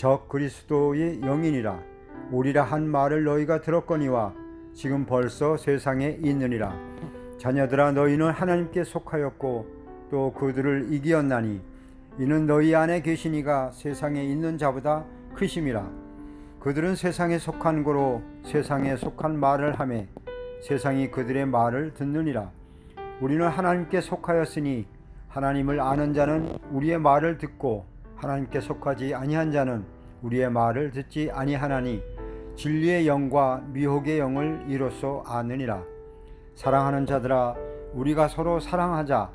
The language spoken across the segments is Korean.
적 그리스도의 영이니라 우리라 한 말을 너희가 들었거니와 지금 벌써 세상에 있느니라. 자녀들아 너희는 하나님께 속하였고 또 그들을 이기었나니 이는 너희 안에 계시니가 세상에 있는 자보다 크심이라. 그들은 세상에 속한 거로 세상에 속한 말을 하매 세상이 그들의 말을 듣느니라. 우리는 하나님께 속하였으니 하나님을 아는 자는 우리의 말을 듣고 하나님께 속하지 아니한 자는 우리의 말을 듣지 아니하나니 진리의 영과 미혹의 영을 이로써 아느니라. 사랑하는 자들아 우리가 서로 사랑하자.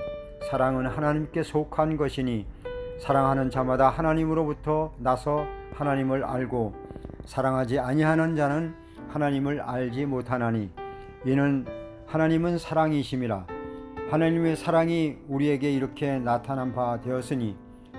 사랑은 하나님께 속한 것이니 사랑하는 자마다 하나님으로부터 나서 하나님을 알고 사랑하지 아니하는 자는 하나님을 알지 못하나니 이는 하나님은 사랑이심이라. 하나님의 사랑이 우리에게 이렇게 나타난 바 되었으니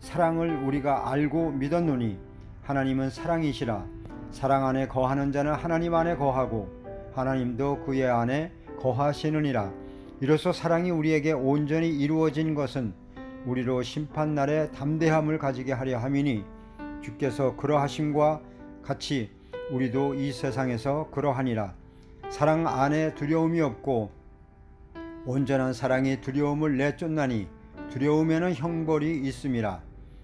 사랑을 우리가 알고 믿었노니 하나님은 사랑이시라. 사랑 안에 거하는 자는 하나님 안에 거하고 하나님도 그의 안에 거하시느니라. 이로써 사랑이 우리에게 온전히 이루어진 것은 우리로 심판 날에 담대함을 가지게 하려 함이니 주께서 그러하심과 같이 우리도 이 세상에서 그러하니라. 사랑 안에 두려움이 없고 온전한 사랑이 두려움을 내쫓나니 두려움에는 형벌이 있음이라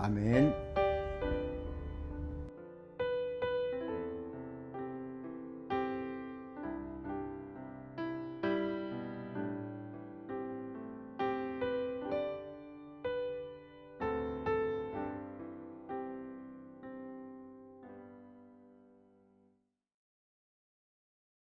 아멘.